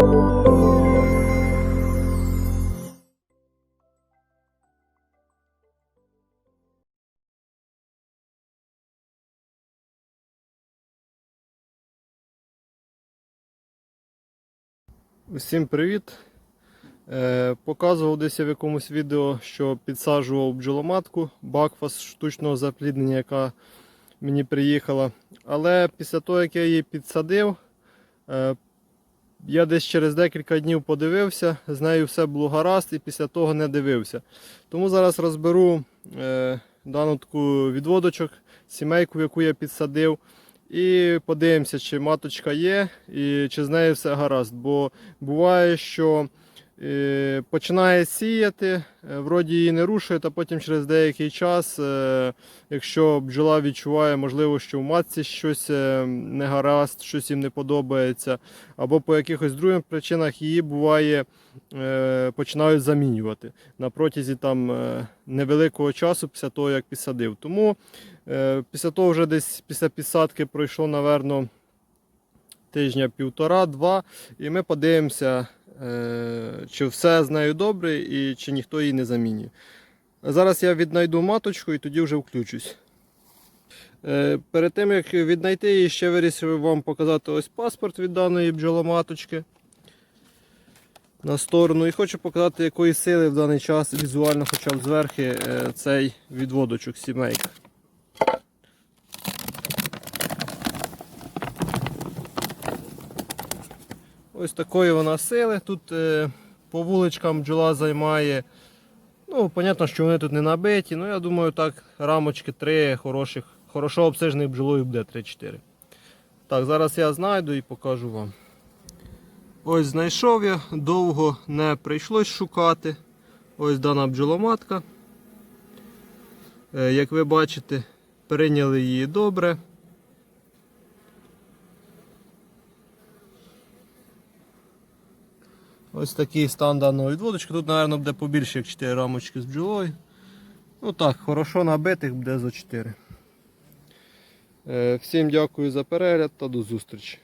Всім привіт! Е, показував десь в якомусь відео, що підсаджував бджоломатку, бакфас штучного запліднення, яка мені приїхала. Але після того, як я її підсадив, е, я десь через декілька днів подивився, з нею все було гаразд і після того не дивився. Тому зараз розберу е, дану таку відводочок, сімейку, яку я підсадив. І подивимося, чи маточка є і чи з нею все гаразд. Бо буває, що починає сіяти, е, вроді її не рушує, та потім через деякий час, е, якщо бджола відчуває, можливо, що в матці щось е, не гаразд, щось їм не подобається, або по якихось других причинах її буває е, починають замінювати на протязі там е, невеликого часу після того, як підсадив. Тому Е, Після того вже десь після підсадки пройшло, напевно, тижня півтора-два, і ми подивимося, е, чи все з нею добре і чи ніхто її не замінює. Зараз я віднайду маточку і тоді вже включусь. Е, Перед тим як віднайти її, ще вирішив вам показати ось паспорт від даної бджоломаточки на сторону. І хочу показати, якої сили в даний час візуально, хоча б зверху, е, цей відводочок сімейка. Ось такої вона сили. Тут е, по вуличкам бджола займає. Ну, понятно, що вони тут не набиті. Ну, я думаю, так, рамочки 3 хороших, хорошо обсижених бджолою буде 3-4. Так, зараз я знайду і покажу вам. Ось знайшов я, довго не прийшлось шукати. Ось дана бджоломатка. Е, як ви бачите, прийняли її добре. Ось такий стан даного відводочка. Тут, мабуть, буде побільше, як 4 рамочки з бджолою. Ну так, хорошо набитих буде за 4. Е, Всім дякую за перегляд та до зустрічі.